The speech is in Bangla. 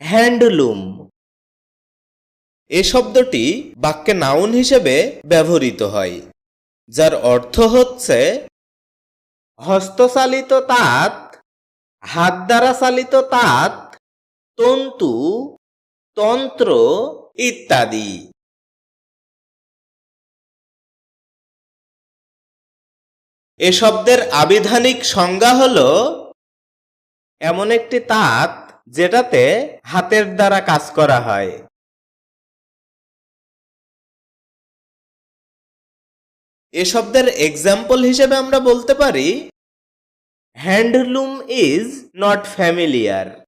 হ্যান্ডলুম। এ শব্দটি বাক্যে নাউন হিসেবে ব্যবহৃত হয়, যার অর্থ হচ্ছে হস্তচালিত তাঁত, হাত দ্বারা চালিত তাঁত, তন্তু, তন্ত্র ইত্যাদি। এ শব্দের আবিধানিক সংজ্ঞা হল, এমন একটি তাঁত যেটাতে হাতের দ্বারা কাজ করা হয়। এ শব্দের এক্সাম্পল হিসেবে আমরা বলতে পারি হ্যান্ডলুম ইজ নট ফ্যামিলিয়ার